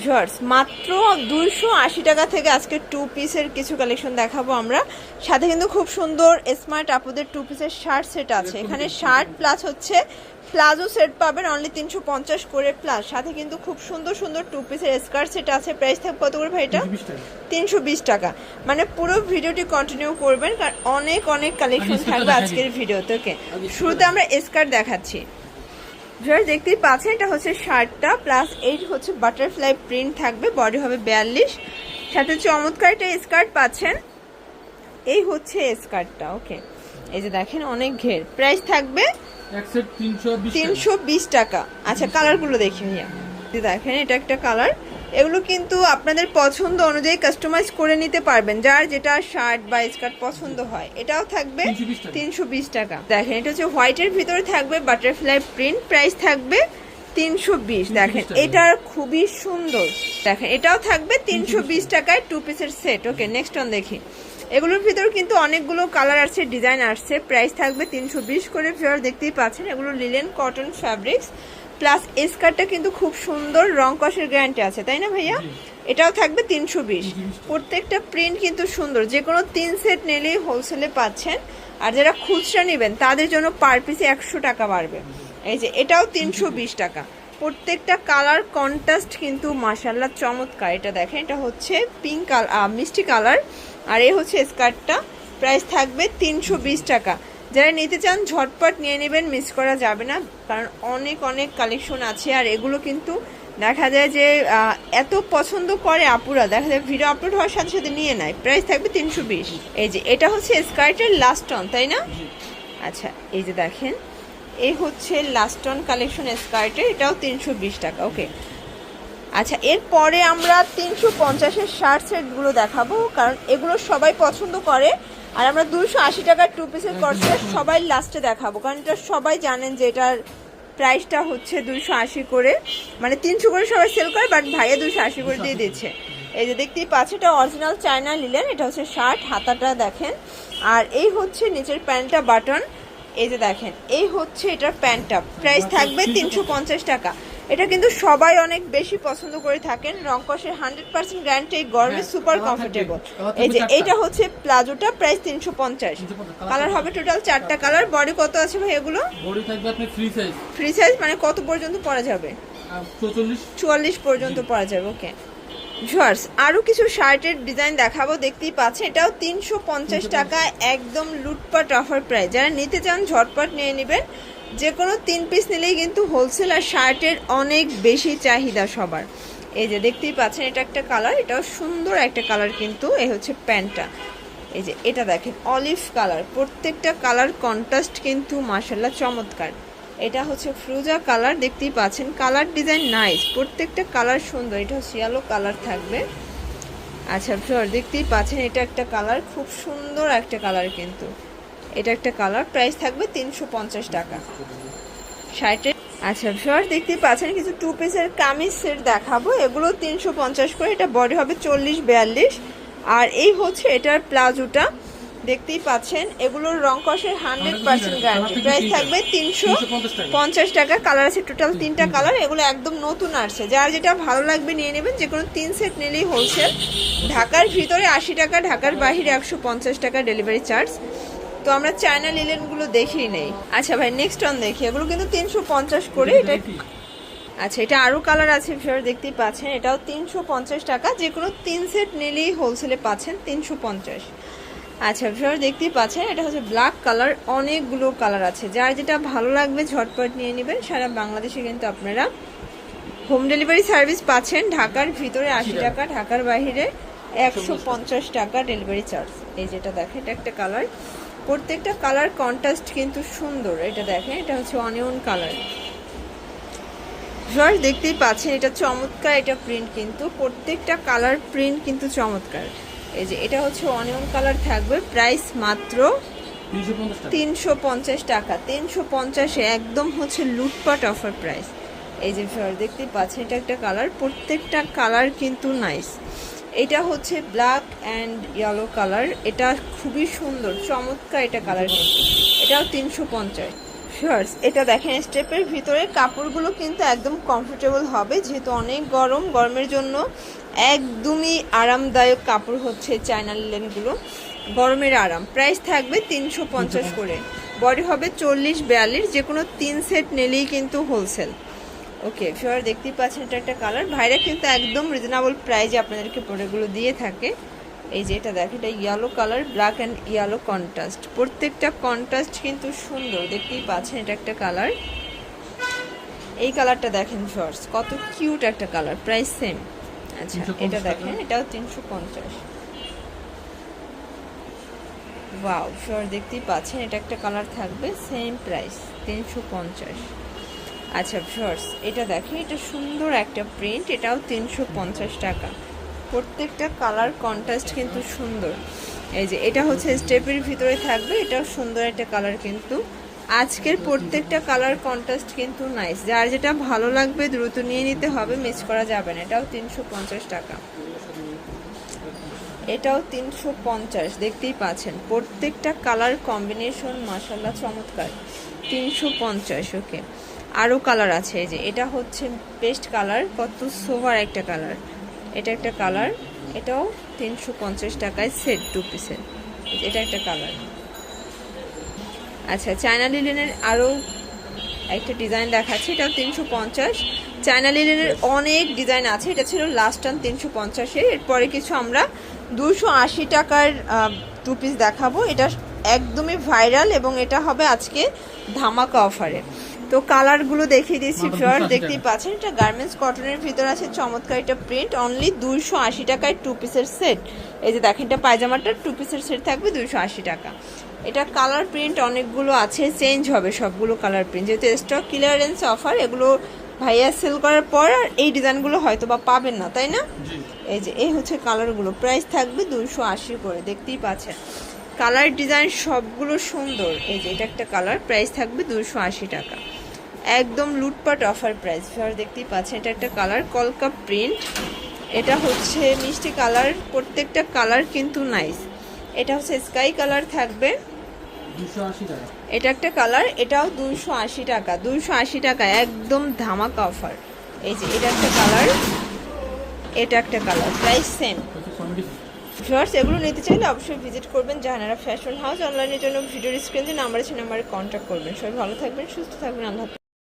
Viewers মাত্র দুইশো আশি টাকা থেকে আজকে টু পিসের কিছু কালেকশন দেখাবো আমরা। সাথে কিন্তু খুব সুন্দর স্মার্ট আপুদের টু পিসের শার্ট সেট আছে। এখানে শার্ট প্লাস হচ্ছে প্লাজো সেট পাবেন অনলি তিনশো পঞ্চাশ করে প্লাস সাথে কিন্তু খুব সুন্দর সুন্দর টু পিসের স্কার্ট সেট আছে। প্রাইস থাকবে কত করে ভাই এটা? তিনশো বিশ টাকা। মানে পুরো ভিডিওটি কন্টিনিউ করবেন কারণ অনেক অনেক কালেকশন থাকবে আজকের দিই। ভিডিওতে ওকে শুরুতে আমরা স্কার্ট দেখাচ্ছি। ভিউয়ার্স দেখতেই পাচ্ছেন এটা হচ্ছে শার্টটা প্লাস এই হচ্ছে বাটারফ্লাই প্রিন্ট থাকবে বডি হবে বিয়াল্লিশ। সাথে চমৎকার একটা স্কার্ট পাচ্ছেন। এই হচ্ছে স্কার্টটা ওকে এই যে দেখেন অনেক ঘের। প্রাইস থাকবে তিনশো বিশ টাকা। আচ্ছা কালারগুলো দেখি ভাইয়া দেখেন এটা একটা কালার এগুলো কিন্তু আপনাদের পছন্দ অনুযায়ী কাস্টমাইজ করে নিতে পারবেন। যার যেটা শার্ট বা স্কার্ট পছন্দ হয়। এটাও থাকবে তিনশো বিশ টাকা। দেখেন এটা হচ্ছে হোয়াইটের ভিতরে থাকবে বাটারফ্লাই প্রিন্ট প্রাইস থাকবে তিনশো বিশ। দেখেন এটার এটা খুবই সুন্দর। দেখেন এটাও থাকবে তিনশো বিশ টাকায় টু পিসের সেট ওকে নেক্সট অন দেখি। এগুলোর ভিতর কিন্তু অনেকগুলো কালার আসছে ডিজাইন আসছে। প্রাইস থাকবে তিনশো বিশ করে ফেয়ার দেখতেই পাচ্ছেন। এগুলো লিলেন কটন ফ্যাব্রিক্স প্লাস স্কার্টটা কিন্তু খুব সুন্দর রং কষের গ্যারান্টি আছে তাই না ভাইয়া? এটাও থাকবে তিনশো বিশ। প্রত্যেকটা প্রিন্ট কিন্তু সুন্দর। যে কোনো তিন সেট নিলেই হোলসেলে পাচ্ছেন। আর যারা খুচরা নেবেন তাদের জন্য পার পিসে একশো টাকা বাড়বে। এই যে এটাও তিনশো বিশ টাকা। প্রত্যেকটা কালার কন্ট্রাস্ট কিন্তু মাসাল্লাহ চমৎকার। এটা দেখেন এটা হচ্ছে পিঙ্ক কালার মিষ্টি কালার আর এ হচ্ছে স্কার্টটা। প্রাইস থাকবে তিনশো বিশ টাকা। যারা নিতে চান, ঝটপট নিয়ে নেবেন, মিস করা যাবে না, কারণ অনেক অনেক কালেকশন আছে। আর এগুলো কিন্তু দেখা যায় যে এত পছন্দ করে আপুরা, দেখা যায় ভিডিও আপলোড হওয়ার সাথে সাথে নিয়ে নেয়। প্রাইস থাকবে তিনশো বিশ। এই যে, এটা হচ্ছে স্কার্টের লাস্ট অন তাই না? আচ্ছা এই যে দেখেন এই হচ্ছে লাস্ট অন কালেকশন স্কার্টের এটাও তিনশো বিশ টাকা। ওকে আচ্ছা এরপরে আমরা তিনশো পঞ্চাশের শার্ট সেটগুলো দেখাবো কারণ এগুলো সবাই পছন্দ করে। আর আমরা দুশো আশি টাকার টু পিসের করছে সবাই লাস্টে দেখাবো কারণ এটা সবাই জানেন যে এটার প্রাইসটা হচ্ছে দুশো আশি করে। মানে তিনশো করে সবাই সেল করে বাট ভাইয়া দুশো আশি করে দিয়ে দিচ্ছে। এই যে দেখতেই পাচ্ছি এটা অরিজিনাল চায়না নিলেন এটা হচ্ছে শার্ট হাতাটা দেখেন। আর এই হচ্ছে নিচের প্যান্টটা বাটন এই যে দেখেন এই হচ্ছে এটার প্যান্টটা। প্রাইস থাকবে তিনশো পঞ্চাশ টাকা। এটা কিন্তু সবাই অনেক বেশি পছন্দ করে থাকেন। রংকসের হান্ড্রেড পার্সেন্ট গ্যারান্টি এই গরমে হ্যাঁ, সুপার কমফোর্টেবল। এই যে এইটা হচ্ছে প্লাজোটা প্রাইস তিনশো পঞ্চাশ। কালার হবে টোটাল চারটা কালার। বডি কত আছে ভাই এগুলো? ফ্রি সাইজ মানে কত পর্যন্ত পরা যাবে? চুয়াল্লিশ পর্যন্ত পরা যাবে ওকে জুয়ার্স আরও কিছু শার্টের ডিজাইন দেখাবো দেখতেই পাচ্ছেন এটাও তিনশো পঞ্চাশ টাকা একদম লুটপাট অফার প্রাইস যারা নিতে চান ঝটপট নিয়ে নেবেন। যে কোনো তিন পিস নিলেই কিন্তু হোলসেল আর শার্টের অনেক বেশি চাহিদা সবার। এই যে দেখতেই পাচ্ছেন, এটা একটা কালার এটাও সুন্দর একটা কালার কিন্তু এই হচ্ছে প্যান্টটা। এই যে এটা দেখেন অলিভ কালার প্রত্যেকটা কালার কন্ট্রাস্ট কিন্তু মাসাল্লাহ চমৎকার। এটা হচ্ছে ফ্রুজা কালার দেখতেই পাচ্ছেন কালার ডিজাইন নাইস প্রত্যেকটা কালার সুন্দর, এটা হচ্ছে yellow কালার থাকবে। আচ্ছা দেখতেই পাচ্ছেন, এটা একটা কালার খুব সুন্দর একটা কালার কিন্তু। এটা একটা কালার প্রাইস থাকবে তিনশো পঞ্চাশ টাকা। শার্টের আচ্ছা ফ্লোর দেখতেই পাচ্ছেন, কিছু টু পিসের কামিজ সেট দেখাবো। এগুলো তিনশো পঞ্চাশ করে, এটা বডি হবে চল্লিশ বিয়াল্লিশ আর এই হচ্ছে এটার প্লাজোটা। দেখতেই পাচ্ছেন, এগুলোর রং কষের হান্ড্রেড পার্সেন্ট গ্যারান্টি প্রাইস থাকবে তিনশো পঞ্চাশ টাকা। কালার আছে টোটাল তিনটা কালার এগুলো একদম নতুন আসছে। যার যেটা ভালো লাগবে নিয়ে নেবেন যে কোনো তিন সেট নিলেই হোলসেল ঢাকার ভিতরে আশি টাকা, ঢাকার বাহিরে একশো পঞ্চাশ টাকা ডেলিভারি চার্জ তো আমরা চায়না লিলেনগুলো দেখি নেই। আচ্ছা ভাই নেক্সট অন দেখি। এগুলো কিন্তু তিনশো পঞ্চাশ করে। এটা আচ্ছা এটা আরও কালার আছে ফিওর দেখতেই পাচ্ছেন। এটাও তিনশো পঞ্চাশ টাকা। যে কোনো তিন সেট নিলেই হোলসেলে পাচ্ছেন তিনশো পঞ্চাশ। আচ্ছা ফিওর দেখতেই পাচ্ছেন। এটা হচ্ছে ব্ল্যাক কালার অনেকগুলো কালার আছে। যার যেটা ভালো লাগবে ঝটপট নিয়ে নেবেন। সারা বাংলাদেশে কিন্তু আপনারা হোম ডেলিভারি সার্ভিস পাচ্ছেন। ঢাকার ভিতরে আশি টাকা ঢাকার বাইরে একশো পঞ্চাশ টাকা। ডেলিভারি চার্জ এই যেটা দেখেন এটা একটা কালার প্রত্যেকটা কালার কন্ট্রাস্ট কিন্তু সুন্দর। এটা দেখেন এটা হচ্ছে অনিয়ন কালার। ভিউয়ার্স দেখতেই পাচ্ছেন এটা চমৎকার এটা প্রিন্ট কিন্তু। প্রত্যেকটা কালার প্রিন্ট কিন্তু চমৎকার। এই যে এটা হচ্ছে অনিয়ন কালার থাকবে প্রাইস মাত্র তিনশো পঞ্চাশ টাকা। তিনশো পঞ্চাশ একদম হচ্ছে লুটপাট অফার প্রাইস এই যে ভিউয়ার দেখতেই পাচ্ছেন এটা একটা কালার। প্রত্যেকটা কালার কিন্তু নাইস এটা হচ্ছে ব্ল্যাক অ্যান্ড ইয়েলো কালার এটা খুবই সুন্দর, চমৎকার এটা কালার এটাও তিনশো পঞ্চাশ। ভিউয়ার্স এটা দেখেন স্টেপের ভিতরে কাপড়গুলো কিন্তু একদম কমফোর্টেবল হবে, যেহেতু অনেক গরম, গরমের জন্য একদমই আরামদায়ক কাপড় হচ্ছে চায়না লিলেনগুলো গরমের আরাম। প্রাইস থাকবে তিনশো পঞ্চাশ করে। বডি হবে চল্লিশ বিয়াল্লিশ যে কোনো তিন সেট নিলেই কিন্তু হোলসেল ওকে ফিওর দেখতেই পাচ্ছেন এটা একটা কালার ভাইরা কিন্তু একদম রিজনেবল প্রাইজে আপনাদেরকে প্রোডাক্টগুলো দিয়ে থাকে। এই যে এটা দেখেন এটা yellow colour black and yellow contrast প্রত্যেকটা কন্ট্রাস্ট কিন্তু সুন্দর দেখতেই পাচ্ছেন এটা একটা কালার এই কালারটা দেখেন শর্টস কত কিউট একটা কালার প্রাইস সেম আচ্ছা এটা দেখেন এটাও তিনশো পঞ্চাশ। ওয়াও শর দেখতেই পাচ্ছেন এটা একটা কালার থাকবে সেম প্রাইস তিনশো পঞ্চাশ। আচ্ছা শর্টস এটা দেখেন, এটা সুন্দর একটা প্রিন্ট এটাও তিনশো পঞ্চাশ টাকা। প্রত্যেকটা কালার কন্ট্রাস্ট কিন্তু সুন্দর। এই যে, এটা হচ্ছে স্টেপের ভিতরে থাকবে, এটাও সুন্দর একটা কালার কিন্তু। আজকের প্রত্যেকটা কালার কন্ট্রাস্ট কিন্তু নাইস যার যেটা ভালো লাগবে, দ্রুত নিয়ে নিতে হবে মিস করা যাবে না। এটাও তিনশো পঞ্চাশ টাকা। এটাও তিনশো পঞ্চাশ, দেখতেই পাচ্ছেন। প্রত্যেকটা কালার কম্বিনেশন মাসাল্লাহ চমৎকার। তিনশো পঞ্চাশ ওকে আরও কালার আছে, এই যে এটা হচ্ছে পেস্ট কালার কত সোভার একটা কালার এটা একটা কালার এটাও তিনশো পঞ্চাশ টাকায় সেট টু পিসের এটা একটা কালার আচ্ছা চায়না লিলেনের আরও একটা ডিজাইন দেখাচ্ছি, এটাও তিনশো পঞ্চাশ। চায়না লিলেনের অনেক ডিজাইন আছে, এটা ছিল লাস্ট টান তিনশো পঞ্চাশে এরপরে কিছু আমরা দুশো আশি টাকার টু পিস দেখাবো। এটা একদমই ভাইরাল এবং এটা হবে আজকে ধামাকা অফারে তো কালারগুলো দেখিয়ে দিচ্ছি ফিওর দেখতেই পাচ্ছেন এটা গার্মেন্টস কটনের ভিতর আছে চমৎকার এটা প্রিন্ট অনলি দুইশো আশি টাকায় টু পিসের সেট এই যে দেখেন এটা পায়জামাটা টু পিসের সেট থাকবে দুইশো আশি টাকা। এটা কালার প্রিন্ট অনেকগুলো আছে চেঞ্জ হবে সবগুলো কালার প্রিন্ট যেহেতু স্টক ক্লিয়ারেন্স অফার এগুলো ভাইয়া সেল করার পর আর এই ডিজাইনগুলো হয়তো বা পাবেন না তাই না? এই যে এই হচ্ছে কালারগুলো প্রাইস থাকবে দুইশো আশি করে দেখতেই পাচ্ছেন। কালার ডিজাইন সবগুলো সুন্দর। এই যে এটা একটা কালার প্রাইস থাকবে দুইশো আশি টাকা। একদম লুটপাট অফার প্রাইস ফেয়ার দেখতেই পাচ্ছেন, এটা একটা কালার কলকা প্রিন্ট এটা হচ্ছে মিষ্টি কালার প্রত্যেকটা কালার কিন্তু নাইস এটা হচ্ছে স্কাই কালার থাকবে। এটা একটা কালার এটাও দুইশো আশি টাকা। দুইশো আশি টাকা, একদম ধামাকা অফার এই যে, এটা একটা কালার এটা একটা কালার প্রাইস সেম ভিউয়ার্স এগুলো নিতে চাইলে অবশ্যই ভিজিট করবেন জাহানারা ফ্যাশন হাউস অনলাইনের জন্য ভিডিও স্ক্রিন নাম্বার আছে নাম্বারে কন্ট্যাক্ট করবেন। সবাই ভালো থাকবেন, সুস্থ থাকবেন, আল্লাহ।